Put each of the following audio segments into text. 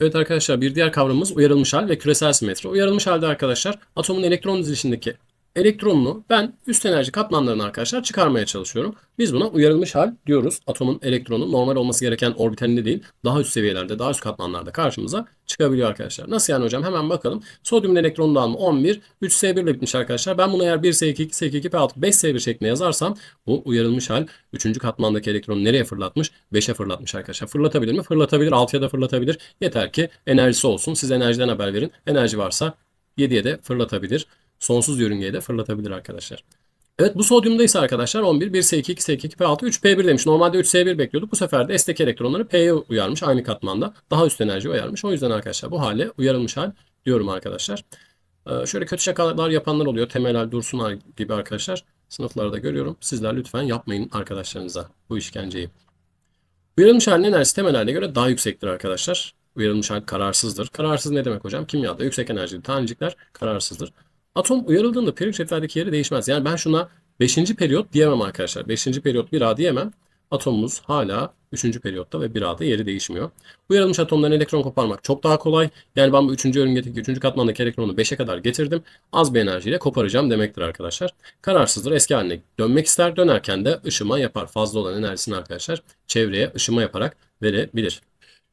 Evet arkadaşlar bir diğer kavramımız uyarılmış hal ve küresel simetri. Uyarılmış halde arkadaşlar atomun elektron dizilişindeki elektronunu ben üst enerji katmanlarına arkadaşlar çıkarmaya çalışıyorum. Biz buna uyarılmış hal diyoruz. Atomun elektronu normal olması gereken orbitalinde değil daha üst seviyelerde daha üst katmanlarda karşımıza çıkabiliyor arkadaşlar. Nasıl yani hocam hemen bakalım. Sodyumun elektron dağılımı 11 3S1 ile bitmiş arkadaşlar. Ben bunu eğer 1S2 2S2 2P6 5S1 şeklinde yazarsam bu uyarılmış hal 3. katmandaki elektronu nereye fırlatmış? 5'e fırlatmış arkadaşlar. Fırlatabilir mi? Fırlatabilir. 6'ya da fırlatabilir. Yeter ki enerjisi olsun. Siz enerjiden haber verin. Enerji varsa 7'ye de fırlatabilir. Sonsuz yörüngeye de fırlatabilir arkadaşlar. Evet bu sodyumda ise arkadaşlar 11, 1S2, 2S2, 2P6, 3P1 demiş. Normalde 3S1 bekliyorduk. Bu sefer de S'teki elektronları P'ye uyarmış aynı katmanda. Daha üst enerji uyarmış. O yüzden arkadaşlar bu hale uyarılmış hal diyorum arkadaşlar. Ee, şöyle kötü şakalar yapanlar oluyor. Temel hal dursun gibi arkadaşlar. Sınıflarda görüyorum. Sizler lütfen yapmayın arkadaşlarınıza bu işkenceyi. Uyarılmış halin enerjisi temel haline göre daha yüksektir arkadaşlar. Uyarılmış hal kararsızdır. Kararsız ne demek hocam? Kimyada yüksek enerjili tanecikler kararsızdır. Atom uyarıldığında periyodik çetverdeki yeri değişmez. Yani ben şuna 5. periyot diyemem arkadaşlar. 5. periyot 1A diyemem. Atomumuz hala 3. periyotta ve 1A'da yeri değişmiyor. Uyarılmış atomların elektron koparmak çok daha kolay. Yani ben bu 3. yörüngedeki 3. katmandaki elektronu 5'e kadar getirdim. Az bir enerjiyle koparacağım demektir arkadaşlar. Kararsızdır. Eski haline dönmek ister. Dönerken de ışıma yapar. Fazla olan enerjisini arkadaşlar çevreye ışıma yaparak verebilir.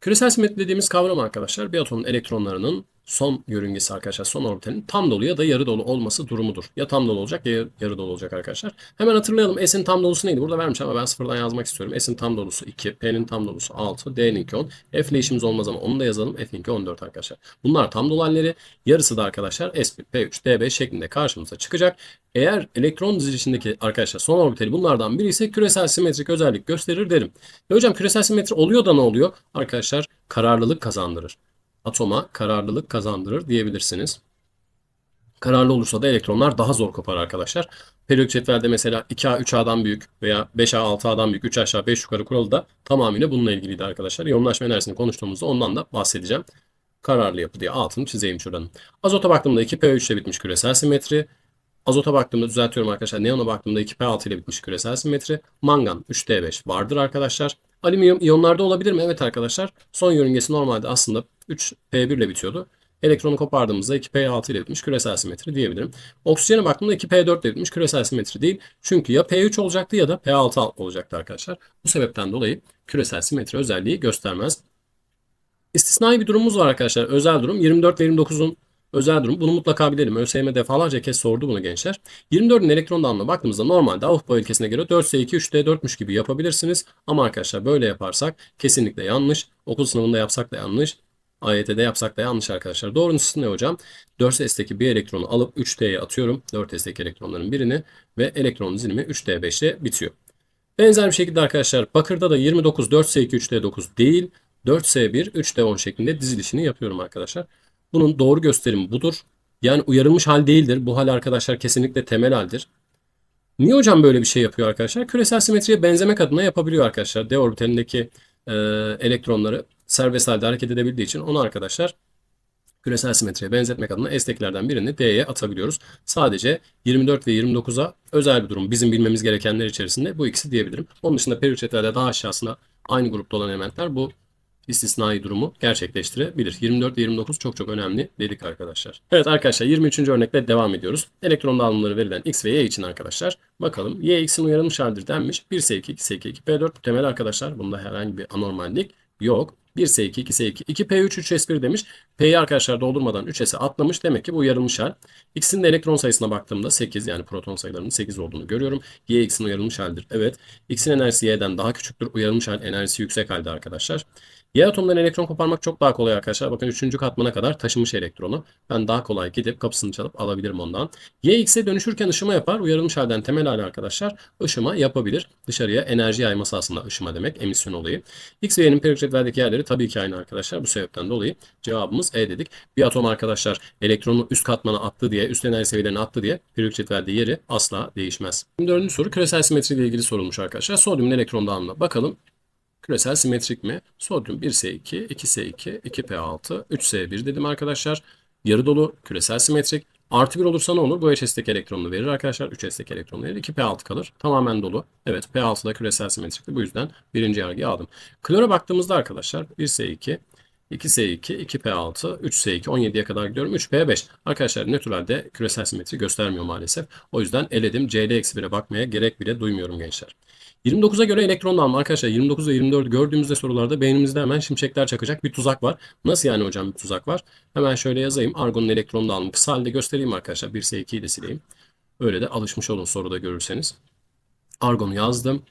Küresel simetri dediğimiz kavram arkadaşlar bir atomun elektronlarının son yörüngesi arkadaşlar son orbitalin tam dolu ya da yarı dolu olması durumudur. Ya tam dolu olacak ya yarı dolu olacak arkadaşlar. Hemen hatırlayalım S'in tam dolusu neydi? Burada vermiş ama ben sıfırdan yazmak istiyorum. S'in tam dolusu 2, P'nin tam dolusu 6, D'ninki 10. F ile işimiz olmaz ama onu da yazalım. F'inki 14 arkadaşlar. Bunlar tam dolu halleri. Yarısı da arkadaşlar S1, P3, D5 şeklinde karşımıza çıkacak. Eğer elektron dizilişindeki arkadaşlar son orbitali bunlardan biri ise küresel simetrik özellik gösterir derim. Ve hocam küresel simetri oluyor da ne oluyor? Arkadaşlar kararlılık kazandırır atoma kararlılık kazandırır diyebilirsiniz. Kararlı olursa da elektronlar daha zor kopar arkadaşlar. Periyodik cetvelde mesela 2A 3A'dan büyük veya 5A 6A'dan büyük 3 aşağı 5 yukarı kuralı da tamamıyla bununla ilgiliydi arkadaşlar. Yoğunlaşma enerjisini konuştuğumuzda ondan da bahsedeceğim. Kararlı yapı diye altını çizeyim şuranın. Azota baktığımda 2P3 ile bitmiş küresel simetri. Azota baktığımda düzeltiyorum arkadaşlar. Neona baktığımda 2P6 ile bitmiş küresel simetri. Mangan 3D5 vardır arkadaşlar. Alüminyum iyonlarda olabilir mi? Evet arkadaşlar. Son yörüngesi normalde aslında 3P1 ile bitiyordu. Elektronu kopardığımızda 2P6 ile bitmiş küresel simetri diyebilirim. Oksijene baktığımda 2P4 ile bitmiş küresel simetri değil. Çünkü ya P3 olacaktı ya da P6 olacaktı arkadaşlar. Bu sebepten dolayı küresel simetri özelliği göstermez. İstisnai bir durumumuz var arkadaşlar. Özel durum 24 ve 29'un özel durum. Bunu mutlaka bilelim. ÖSYM defalarca kez sordu bunu gençler. 24'ün elektron dağılımına baktığımızda normalde Avrupa ülkesine göre 4S2 3D4'müş gibi yapabilirsiniz. Ama arkadaşlar böyle yaparsak kesinlikle yanlış. Okul sınavında yapsak da yanlış. AYT'de yapsak da yanlış arkadaşlar. Doğrusu ne hocam? 4S'teki bir elektronu alıp 3D'ye atıyorum. 4S'teki elektronların birini ve elektron dizilimi 3D5 ile bitiyor. Benzer bir şekilde arkadaşlar bakırda da 29 4S2 3D9 değil 4S1 3D10 şeklinde dizilişini yapıyorum arkadaşlar. Bunun doğru gösterimi budur. Yani uyarılmış hal değildir. Bu hal arkadaşlar kesinlikle temel haldir. Niye hocam böyle bir şey yapıyor arkadaşlar? Küresel simetriye benzemek adına yapabiliyor arkadaşlar. D orbitalindeki e, elektronları serbest halde hareket edebildiği için onu arkadaşlar küresel simetriye benzetmek adına S'tekilerden birini D'ye atabiliyoruz. Sadece 24 ve 29'a özel bir durum. Bizim bilmemiz gerekenler içerisinde bu ikisi diyebilirim. Onun dışında periyodik daha aşağısına aynı grupta olan elementler bu istisnai durumu gerçekleştirebilir. 24 ve 29 çok çok önemli dedik arkadaşlar. Evet arkadaşlar 23. örnekle devam ediyoruz. Elektron dağılımları verilen X ve Y için arkadaşlar. Bakalım Y X'in uyarılmış haldir denmiş. 1S2, 2S2, 2P4 temel arkadaşlar. Bunda herhangi bir anormallik yok. 1S2, 2S2, 2P3, 3S1 demiş. P'yi arkadaşlar doldurmadan 3S'e atlamış. Demek ki bu uyarılmış hal. X'in de elektron sayısına baktığımda 8 yani proton sayılarının 8 olduğunu görüyorum. Y X'in uyarılmış haldir. Evet. X'in enerjisi Y'den daha küçüktür. Uyarılmış hal enerjisi yüksek halde arkadaşlar. Y atomundan elektron koparmak çok daha kolay arkadaşlar. Bakın 3. katmana kadar taşımış elektronu. Ben daha kolay gidip kapısını çalıp alabilirim ondan. Y X'e dönüşürken ışıma yapar. Uyarılmış halden temel hali arkadaşlar ışıma yapabilir. Dışarıya enerji yayması aslında ışıma demek. Emisyon olayı. X ve Y'nin periyodik cetveldeki yerleri tabii ki aynı arkadaşlar. Bu sebepten dolayı cevabımız E dedik. Bir atom arkadaşlar elektronu üst katmana attı diye, üst enerji seviyelerine attı diye periyodik cetvelde yeri asla değişmez. Şimdi dördüncü soru küresel simetri ilgili sorulmuş arkadaşlar. Sodyumun elektron dağılımına bakalım. Küresel simetrik mi? Sodyum 1S2, 2S2, 2P6, 3S1 dedim arkadaşlar. Yarı dolu, küresel simetrik. Artı 1 olursa ne olur? Bu HS'deki elektronunu verir arkadaşlar. 3S'deki elektronunu verir. 2P6 kalır. Tamamen dolu. Evet P6 da küresel simetrikli. Bu yüzden birinci yargıyı aldım. Klora baktığımızda arkadaşlar 1S2, 2S2, 2P6, 3S2, 17'ye kadar gidiyorum. 3P5. Arkadaşlar nötralde küresel simetri göstermiyor maalesef. O yüzden eledim. CL-1'e bakmaya gerek bile duymuyorum gençler. 29'a göre elektron dağılımı arkadaşlar 29 ve 24 gördüğümüzde sorularda beynimizde hemen şimşekler çakacak bir tuzak var. Nasıl yani hocam bir tuzak var? Hemen şöyle yazayım. Argonun elektron dağılımı kısa halde göstereyim arkadaşlar. 1S2'yi de sileyim. Öyle de alışmış olun soruda görürseniz. Argon'u yazdım.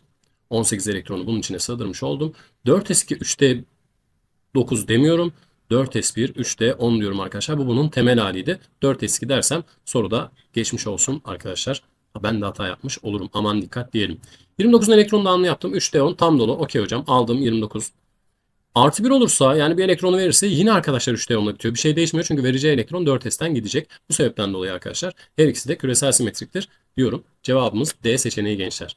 18 elektronu bunun içine sığdırmış oldum. 4s2 3d 9 demiyorum. 4s1 3d 10 diyorum arkadaşlar. Bu bunun temel haliydi. 4s2 dersem soruda geçmiş olsun arkadaşlar. Ben de hata yapmış olurum. Aman dikkat diyelim. 29'un elektron dağılımını yaptım. 3d10 tam dolu. Okey hocam aldım 29. Artı 1 olursa yani bir elektronu verirse yine arkadaşlar 3D onunla bitiyor. Bir şey değişmiyor çünkü vereceği elektron 4S'ten gidecek. Bu sebepten dolayı arkadaşlar her ikisi de küresel simetriktir diyorum. Cevabımız D seçeneği gençler.